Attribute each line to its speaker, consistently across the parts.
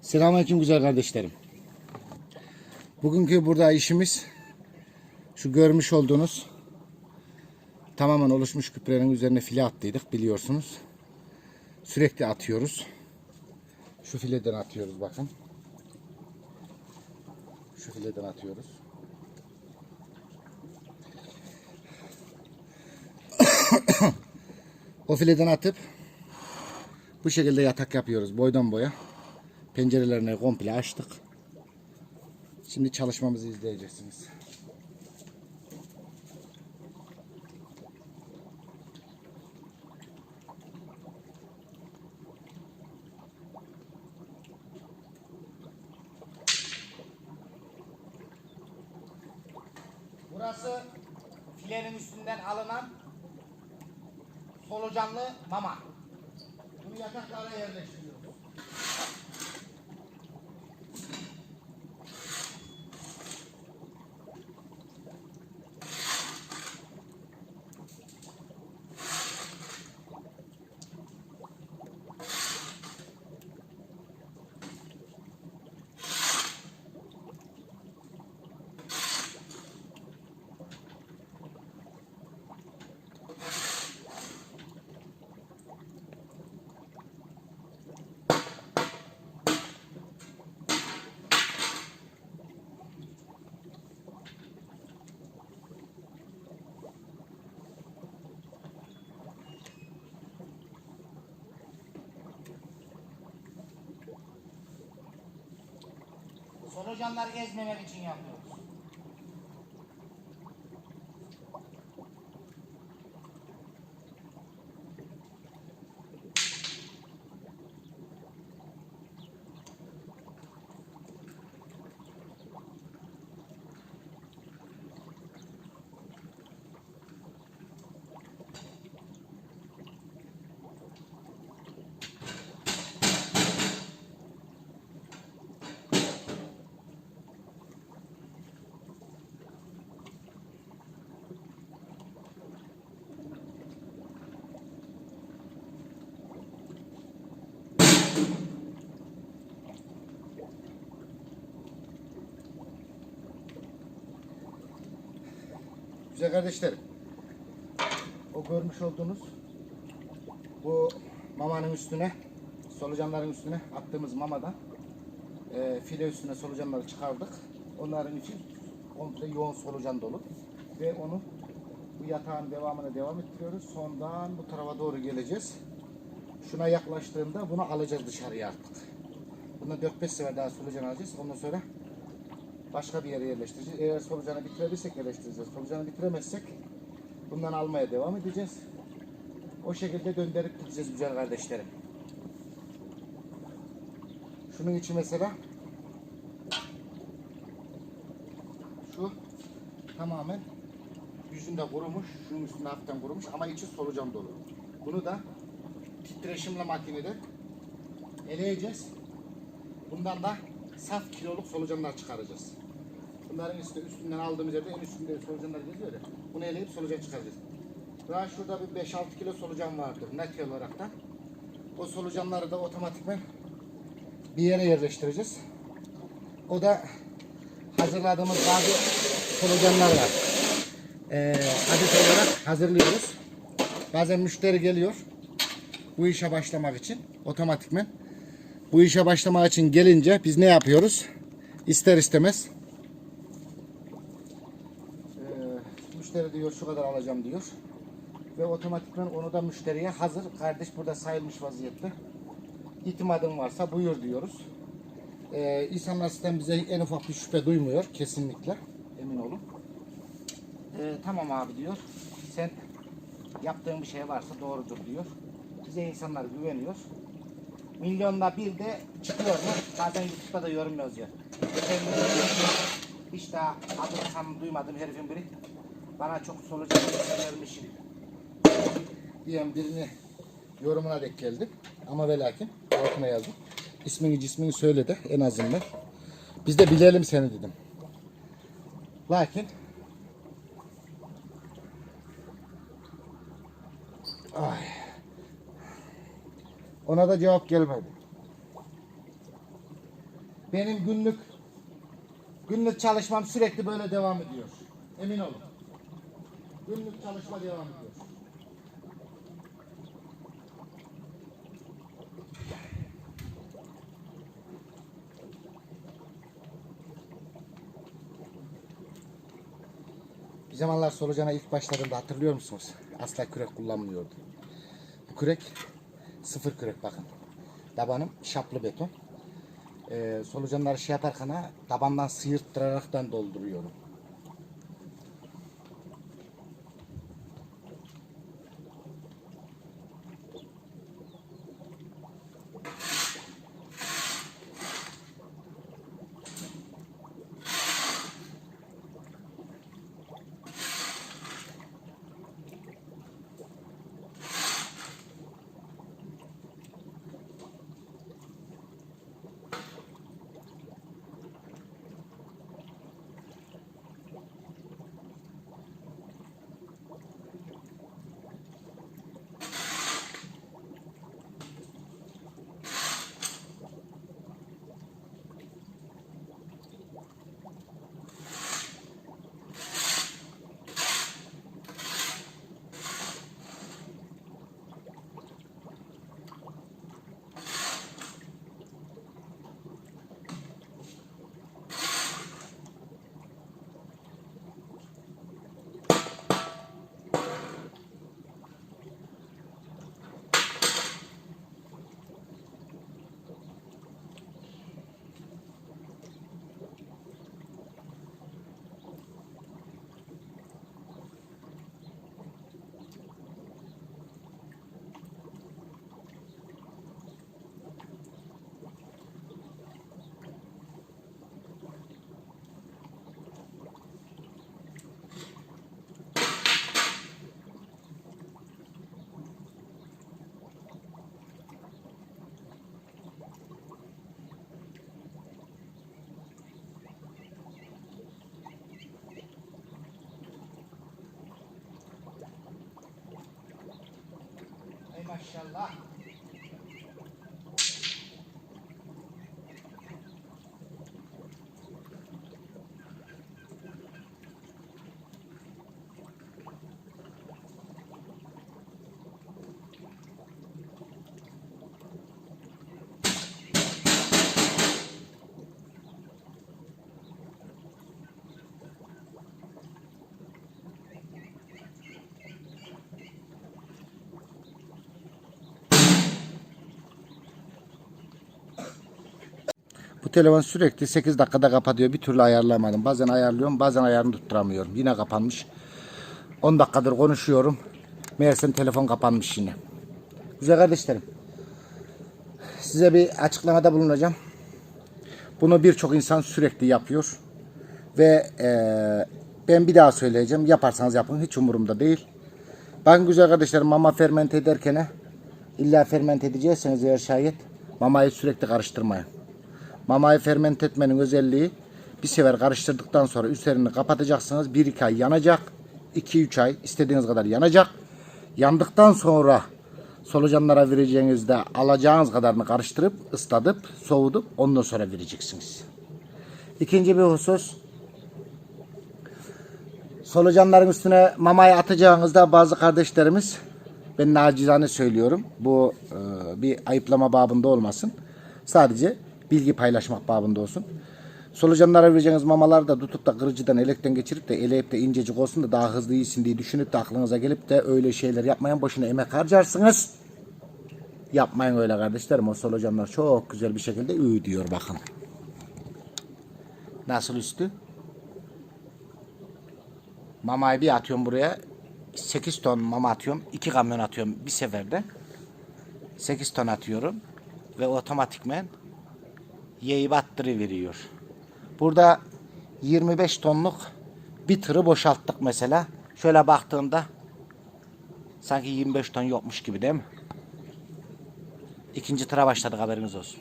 Speaker 1: Selamünaleyküm güzel kardeşlerim. Bugünkü burada işimiz şu görmüş olduğunuz tamamen oluşmuş küplerin üzerine file attıydık biliyorsunuz. Sürekli atıyoruz. Şu fileden atıyoruz bakın. Şu fileden atıyoruz. o fileden atıp bu şekilde yatak yapıyoruz boydan boya. Pencerelerini komple açtık. Şimdi çalışmamızı izleyeceksiniz. Burası filenin üstünden alınan solucanlı mama. Bunu yataklara yerleştiriyoruz. Solucanları gezmemek için yapıyoruz. Güzel kardeşlerim. O görmüş olduğunuz bu mamanın üstüne solucanların üstüne attığımız mamadan e, file üstüne solucanları çıkardık. Onların için komple yoğun solucan dolu. Ve onu bu yatağın devamına devam ettiriyoruz. Sondan bu tarafa doğru geleceğiz. Şuna yaklaştığında bunu alacağız dışarıya artık. Buna 4-5 sefer daha solucan alacağız. Ondan sonra başka bir yere yerleştireceğiz. Eğer solucanı bitirebilirsek yerleştireceğiz. Solucanı bitiremezsek bundan almaya devam edeceğiz. O şekilde döndürüp gideceğiz güzel kardeşlerim. Şunun içi mesela şu tamamen yüzünde kurumuş, şunun üstünde hafiften kurumuş ama içi solucan dolu. Bunu da titreşimli makinede eleyeceğiz. Bundan da saf kiloluk solucanlar çıkaracağız. Bunların işte üstünden aldığımız yerde en üstünde solucanlar geziyor ya. Bunu eleyip solucan çıkaracağız. Daha şurada bir 5-6 kilo solucan vardır net olarak da. O solucanları da otomatikman bir yere yerleştireceğiz. O da hazırladığımız bazı solucanlar var. Ee, adet olarak hazırlıyoruz. Bazen müşteri geliyor bu işe başlamak için otomatikmen bu işe başlamak için gelince biz ne yapıyoruz? İster istemez ee, müşteri diyor şu kadar alacağım diyor. Ve otomatikman onu da müşteriye hazır. Kardeş burada sayılmış vaziyette. İtimadın varsa buyur diyoruz. Ee, insanlar sistem bize en ufak bir şüphe duymuyor. Kesinlikle. Emin olun. Ee, tamam abi diyor. Sen yaptığın bir şey varsa doğrudur diyor. Bize insanlar güveniyor. Milyonda bir de çıkıyor mu? Bazen YouTube'da da yorum yazıyor. Hiç daha adını sanını duymadım herifin biri. Bana çok solucan vermişim. Diyen birini yorumuna denk geldim. Ama ve lakin altına yazdım. İsmini cismini söyle de en azından. Biz de bilelim seni dedim. Lakin Ay. Ona da cevap gelmedi. Benim günlük günlük çalışmam sürekli böyle devam ediyor. Emin olun. Günlük çalışma devam ediyor. Bir zamanlar solucana ilk başladığımda hatırlıyor musunuz? Asla kürek kullanmıyordu. Bu kürek sıfır kürek bakın. Tabanım şaplı beton. Ee, solucanları şey yaparken tabandan sıyırttıraraktan dolduruyorum. মাশাআল্লাহ telefon sürekli 8 dakikada kapatıyor. Bir türlü ayarlamadım. Bazen ayarlıyorum, bazen ayarını tutturamıyorum. Yine kapanmış. 10 dakikadır konuşuyorum. Meğersem telefon kapanmış yine. Güzel kardeşlerim. Size bir açıklamada bulunacağım. Bunu birçok insan sürekli yapıyor. Ve eee, ben bir daha söyleyeceğim. Yaparsanız yapın. Hiç umurumda değil. Ben güzel kardeşlerim mama fermente ederken illa fermente edecekseniz eğer şayet mamayı sürekli karıştırmayın. Mamayı fermente etmenin özelliği bir sefer karıştırdıktan sonra üzerini kapatacaksınız. 1-2 ay yanacak. 2-3 ay istediğiniz kadar yanacak. Yandıktan sonra solucanlara vereceğinizde alacağınız kadarını karıştırıp ıslatıp soğutup ondan sonra vereceksiniz. İkinci bir husus solucanların üstüne mamayı atacağınızda bazı kardeşlerimiz ben nacizane söylüyorum. Bu e, bir ayıplama babında olmasın. Sadece bilgi paylaşmak babında olsun. Solucanlara vereceğiniz mamaları da tutup da kırıcıdan elekten geçirip de eleyip de incecik olsun da daha hızlı iyisin diye düşünüp de aklınıza gelip de öyle şeyler yapmayın. Boşuna emek harcarsınız. Yapmayın öyle kardeşlerim. O solucanlar çok güzel bir şekilde üy diyor bakın. Nasıl üstü? Mamayı bir atıyorum buraya. 8 ton mama atıyorum. 2 kamyon atıyorum bir seferde. 8 ton atıyorum. Ve otomatikmen yeği veriyor. Burada 25 tonluk bir tırı boşalttık mesela. Şöyle baktığımda sanki 25 ton yokmuş gibi değil mi? İkinci tıra başladık haberiniz olsun.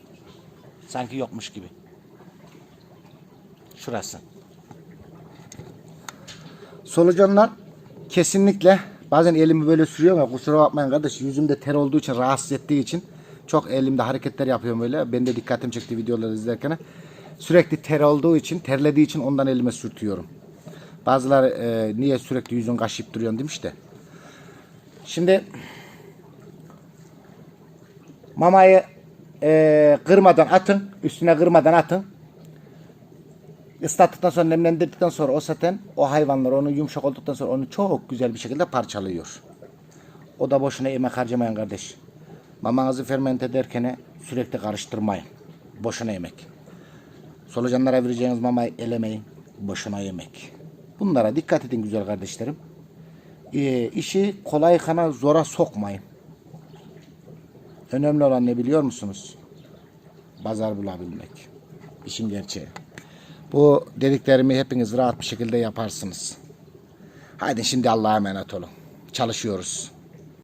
Speaker 1: Sanki yokmuş gibi. Şurası. Solucanlar kesinlikle bazen elimi böyle sürüyorum ya kusura bakmayın kardeş yüzümde ter olduğu için rahatsız ettiği için çok elimde hareketler yapıyorum böyle. Ben de dikkatim çekti videoları izlerken. Sürekli ter olduğu için, terlediği için ondan elime sürtüyorum. Bazıları e, niye sürekli yüzün kaşıyıp duruyorsun demiş de. Şimdi mamayı e, kırmadan atın, üstüne kırmadan atın. Islattıktan sonra nemlendirdikten sonra o zaten o hayvanlar onu yumuşak olduktan sonra onu çok güzel bir şekilde parçalıyor. O da boşuna emek harcamayın kardeş. Mamanızı fermente ederken sürekli karıştırmayın. Boşuna yemek. Solucanlara vereceğiniz mamayı elemeyin. Boşuna yemek. Bunlara dikkat edin güzel kardeşlerim. Ee, işi kolay kana zora sokmayın. Önemli olan ne biliyor musunuz? Pazar bulabilmek. İşin gerçeği. Bu dediklerimi hepiniz rahat bir şekilde yaparsınız. Haydi şimdi Allah'a emanet olun. Çalışıyoruz.